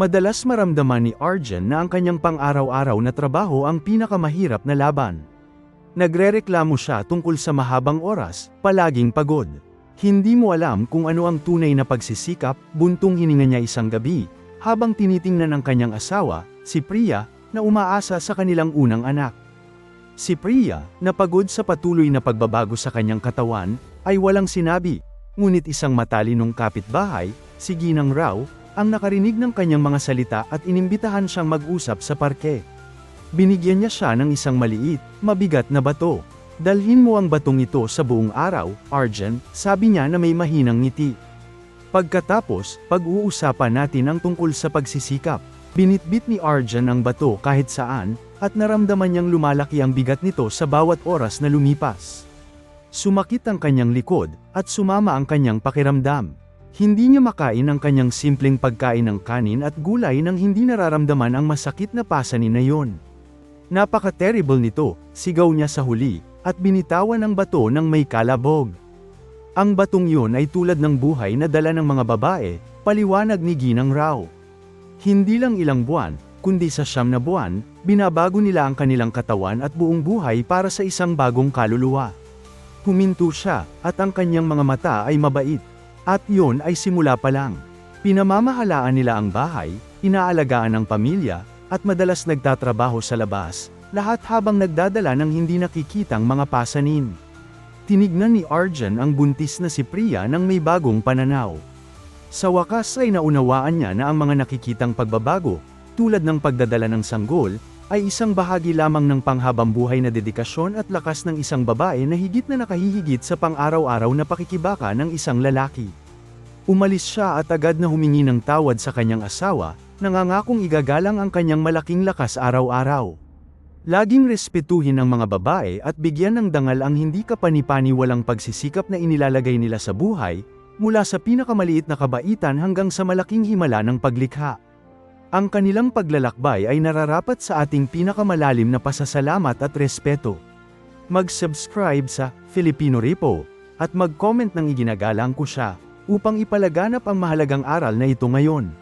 Madalas maramdaman ni Arjen na ang kanyang pang-araw-araw na trabaho ang pinakamahirap na laban. Nagrereklamo siya tungkol sa mahabang oras, palaging pagod. Hindi mo alam kung ano ang tunay na pagsisikap, buntong hininga niya isang gabi, habang tinitingnan ng kanyang asawa, si Priya, na umaasa sa kanilang unang anak. Si Priya, na pagod sa patuloy na pagbabago sa kanyang katawan, ay walang sinabi, ngunit isang matalinong kapitbahay, si Ginang Rao, ang nakarinig ng kanyang mga salita at inimbitahan siyang mag-usap sa parke. Binigyan niya siya ng isang maliit, mabigat na bato. Dalhin mo ang batong ito sa buong araw, Arjen, sabi niya na may mahinang ngiti. Pagkatapos, pag-uusapan natin ang tungkol sa pagsisikap. Binitbit ni Arjan ang bato kahit saan, at naramdaman niyang lumalaki ang bigat nito sa bawat oras na lumipas. Sumakit ang kanyang likod, at sumama ang kanyang pakiramdam. Hindi niya makain ang kanyang simpleng pagkain ng kanin at gulay nang hindi nararamdaman ang masakit na pasanin na yon. Napaka-terrible nito, sigaw niya sa huli, at binitawan ang bato ng may kalabog. Ang batong yun ay tulad ng buhay na dala ng mga babae, paliwanag ni Ginang Rao. Hindi lang ilang buwan, kundi sa siyam na buwan, binabago nila ang kanilang katawan at buong buhay para sa isang bagong kaluluwa. Huminto siya, at ang kanyang mga mata ay mabait. At yon ay simula pa lang. Pinamamahalaan nila ang bahay, inaalagaan ang pamilya, at madalas nagtatrabaho sa labas, lahat habang nagdadala ng hindi nakikitang mga pasanin. Tinignan ni Arjan ang buntis na si Priya ng may bagong pananaw. Sa wakas ay naunawaan niya na ang mga nakikitang pagbabago, tulad ng pagdadala ng sanggol, ay isang bahagi lamang ng panghabang buhay na dedikasyon at lakas ng isang babae na higit na nakahihigit sa pang-araw-araw na pakikibaka ng isang lalaki. Umalis siya at agad na humingi ng tawad sa kanyang asawa, nangangakong igagalang ang kanyang malaking lakas araw-araw. Laging respetuhin ang mga babae at bigyan ng dangal ang hindi kapani-paniwalang pagsisikap na inilalagay nila sa buhay, mula sa pinakamaliit na kabaitan hanggang sa malaking himala ng paglikha. Ang kanilang paglalakbay ay nararapat sa ating pinakamalalim na pasasalamat at respeto. Mag-subscribe sa Filipino Repo at mag-comment ng iginagalang ko siya upang ipalaganap ang mahalagang aral na ito ngayon.